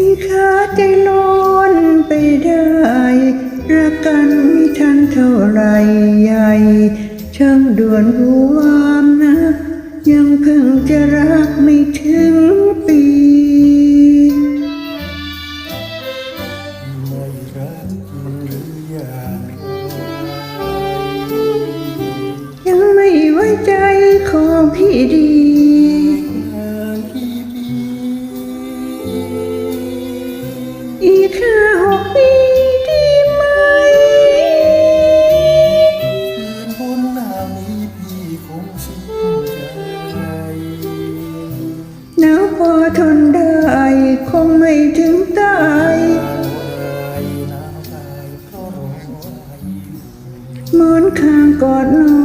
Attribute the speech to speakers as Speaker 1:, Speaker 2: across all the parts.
Speaker 1: มีค่าใจล้นไปได้ รักกันไม่ทันเท่าไรใหญ่ ช่างด่วนผู้วามนะ ยังเพิ่งจะรักไม่ถึงปี
Speaker 2: ไม่รักหรืออย่าง
Speaker 1: ยังไม่ไว้ใจของพี่ดี ห้าหกปีดีไหม
Speaker 2: คืนบนหน้านี้พี่คงสิ้นใจ
Speaker 1: หนาวพอทนได้ คงไม่ถึงตาย
Speaker 2: ไอ้น้ำตายเพราะรอให้อยู่
Speaker 1: หมอนข้างกอดนอน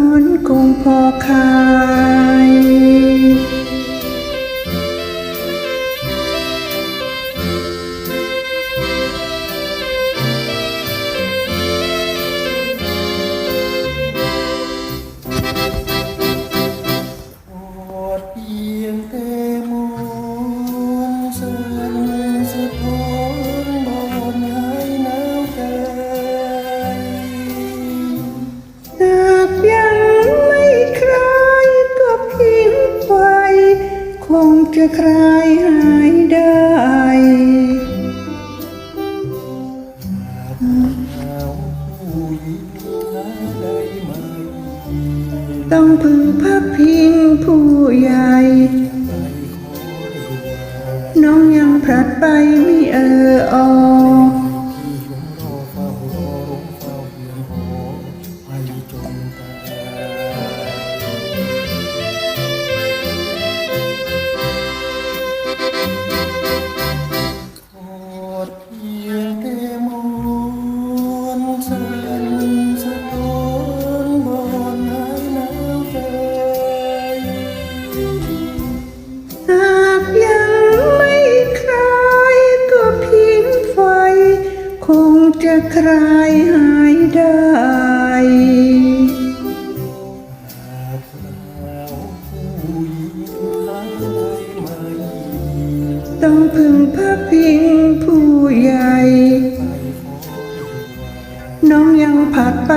Speaker 1: คลายหายได้
Speaker 2: หาวผู้หญิงหาได้ไหม
Speaker 1: ต้องพึงพักพิงผู้ใหญ่
Speaker 2: ไปขอได้ว่า
Speaker 1: น้องยังพลัดไปไม่เออออ
Speaker 2: จะ
Speaker 1: คลายหายได้
Speaker 2: หากเราผู้หญิงได้
Speaker 1: ต้องพึงพระพิงผู้ใหญ่ น้องยังผัดไป